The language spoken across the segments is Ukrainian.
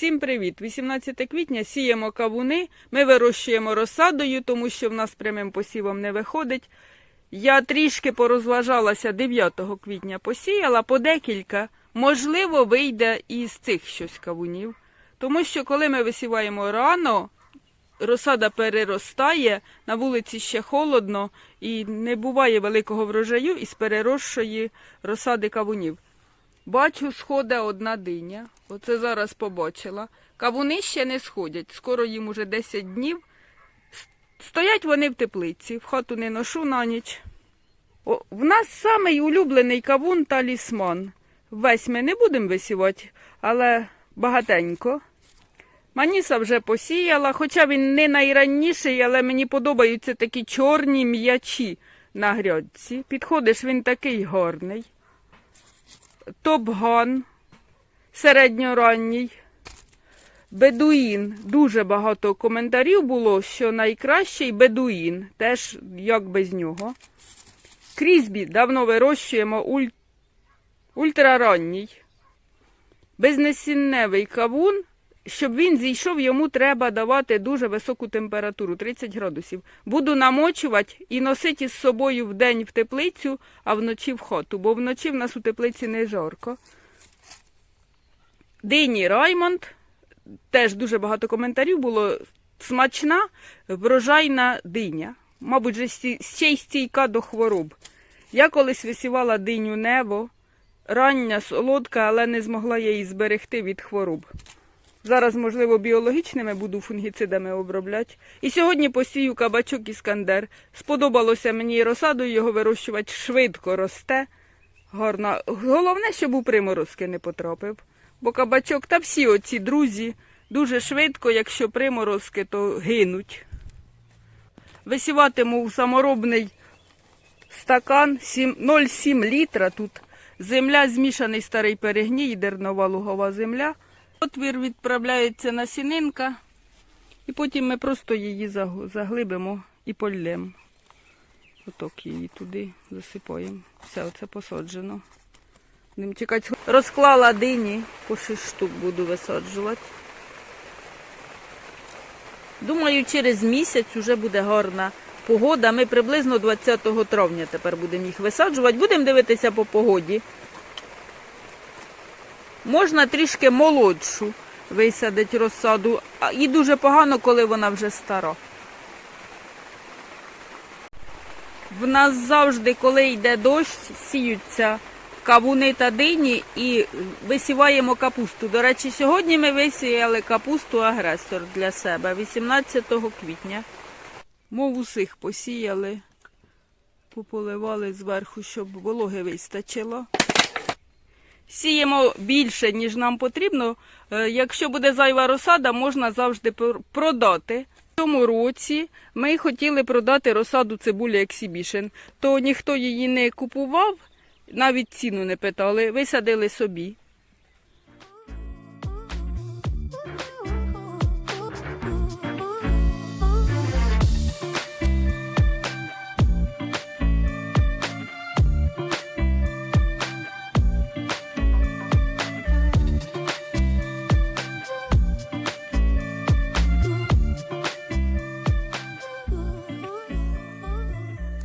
Всім привіт! 18 квітня сіємо кавуни. Ми вирощуємо розсадою, тому що в нас прямим посівом не виходить. Я трішки порозважалася 9 квітня посіяла по декілька. Можливо, вийде із цих щось кавунів. Тому що коли ми висіваємо рано, розсада переростає, на вулиці ще холодно і не буває великого врожаю із переросшої розсади кавунів. Бачу, сходить одна диня. Оце зараз побачила. Кавуни ще не сходять. Скоро їм уже 10 днів. Стоять вони в теплиці, в хату не ношу на ніч. О, в нас самий улюблений кавун талісман. Весь ми не будемо висівати, але багатенько. Маніса вже посіяла, хоча він не найранніший, але мені подобаються такі чорні м'ячі на грядці. Підходиш, він такий гарний. Топган середньоранній. Бедуїн. Дуже багато коментарів було, що найкращий бедуїн. Теж як без нього. Крізбі давно вирощуємо уль... ультраранній. Безнесінневий кавун. Щоб він зійшов, йому треба давати дуже високу температуру 30 градусів. Буду намочувати і носити із собою вдень в теплицю, а вночі в хату, бо вночі в нас у теплиці не жарко. Дині Раймонд. Теж дуже багато коментарів було. Смачна, врожайна диня. Мабуть, же ще й стійка до хвороб. Я колись висівала диню небо, рання, солодка, але не змогла її зберегти від хвороб. Зараз, можливо, біологічними буду фунгіцидами обробляти. І сьогодні посію кабачок іскандер. Сподобалося мені розсадою його вирощувати швидко росте. Гарно. Головне, щоб у приморозки не потрапив. Бо кабачок та всі оці друзі дуже швидко, якщо приморозки, то гинуть. Висіватиму у саморобний стакан 0,7 літра тут. Земля змішаний старий перегній, дернова лугова земля. Отвір відправляється на сінинка, і потім ми просто її заглибимо і полємо. Оток її туди засипаємо. Все, оце посаджено. Будемо чекати. Розклала дині, по 6 штук буду висаджувати. Думаю, через місяць вже буде гарна погода. Ми приблизно 20 травня тепер будемо їх висаджувати. Будемо дивитися по погоді. Можна трішки молодшу висадити розсаду, і дуже погано, коли вона вже стара. В нас завжди, коли йде дощ, сіються кавуни та дині і висіваємо капусту. До речі, сьогодні ми висіяли капусту агресор для себе 18 квітня. Мов усіх посіяли, пополивали зверху, щоб вологи вистачило. Сіємо більше, ніж нам потрібно. Е, Якщо буде зайва розсада, можна завжди пр- продати. В цьому році ми хотіли продати розсаду цибулі Ексібішен. то ніхто її не купував, навіть ціну не питали, висадили собі.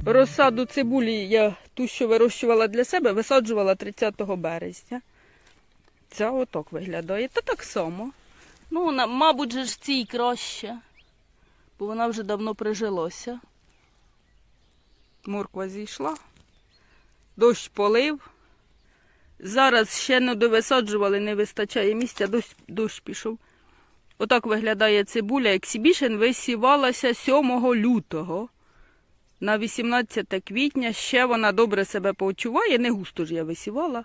Розсаду цибулі я ту, що вирощувала для себе, висаджувала 30 березня. Ця отак виглядає. Та так само. Ну, вона, мабуть, же ж цій краще, бо вона вже давно прижилося. Морква зійшла, дощ полив. Зараз ще не довисаджували, не вистачає місця, дощ, дощ пішов. Отак виглядає цибуля. Ексібішен висівалася 7 лютого. На 18 квітня ще вона добре себе почуває, не густо ж я висівала.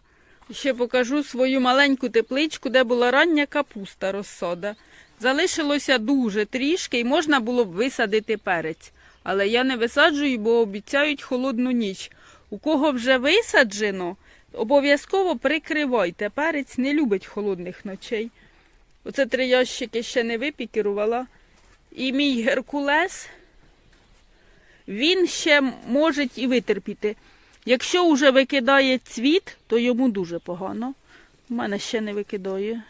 Ще покажу свою маленьку тепличку, де була рання капуста розсода. Залишилося дуже трішки і можна було б висадити перець. Але я не висаджую, бо обіцяють холодну ніч. У кого вже висаджено, обов'язково прикривайте. Перець не любить холодних ночей. Оце три ящики ще не випікірувала. І мій геркулес він ще може і витерпіти. Якщо вже викидає цвіт, то йому дуже погано. У мене ще не викидає.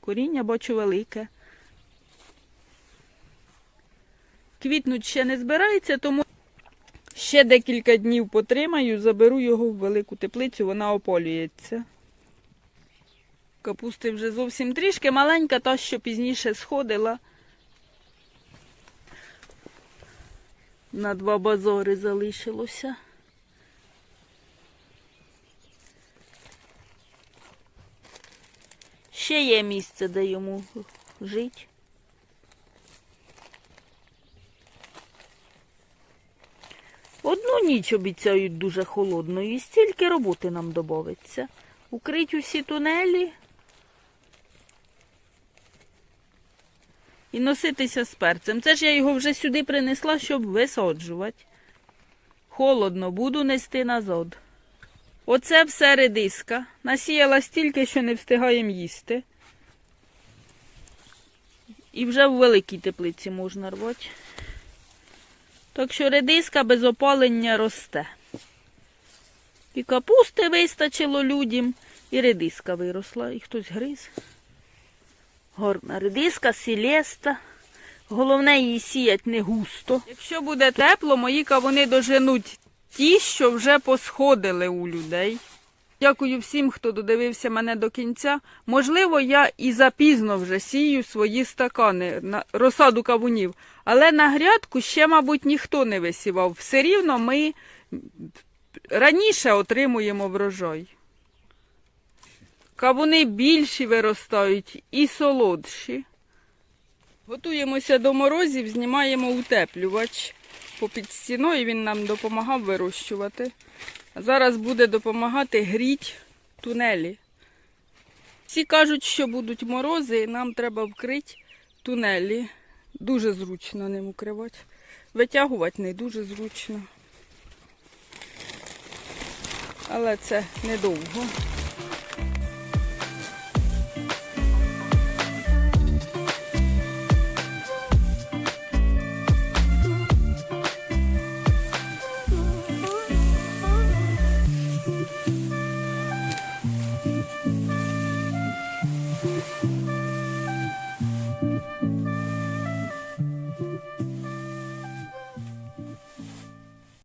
Коріння бачу велике. Квітнуть ще не збирається, тому ще декілька днів потримаю, заберу його в велику теплицю, вона ополюється. Капусти вже зовсім трішки маленька, та що пізніше сходила. На два базори залишилося. Ще є місце, де йому жити. Одну ніч обіцяють дуже холодною, і стільки роботи нам додається. Укрить усі тунелі і носитися з перцем. Це ж я його вже сюди принесла, щоб висаджувати. Холодно, буду нести назад. Оце все редиска. Насіяла стільки, що не встигаємо їсти. І вже в великій теплиці можна рвати. Так що редиска без опалення росте. І капусти вистачило людям, і редиска виросла, і хтось гриз. Горна редиска, сілеста. Головне її сіять не густо. Якщо буде тепло, мої кавуни доженуть ті, що вже посходили у людей. Дякую всім, хто додивився мене до кінця. Можливо, я і запізно вже сію свої стакани на розсаду кавунів, але на грядку ще, мабуть, ніхто не висівав. Все рівно ми раніше отримуємо врожай. Кавуни більші виростають і солодші. Готуємося до морозів, знімаємо утеплювач. Попід стіною він нам допомагав вирощувати. А зараз буде допомагати гріть тунелі. Всі кажуть, що будуть морози, і нам треба вкрити тунелі. Дуже зручно ним укривати. Витягувати не дуже зручно. Але це недовго.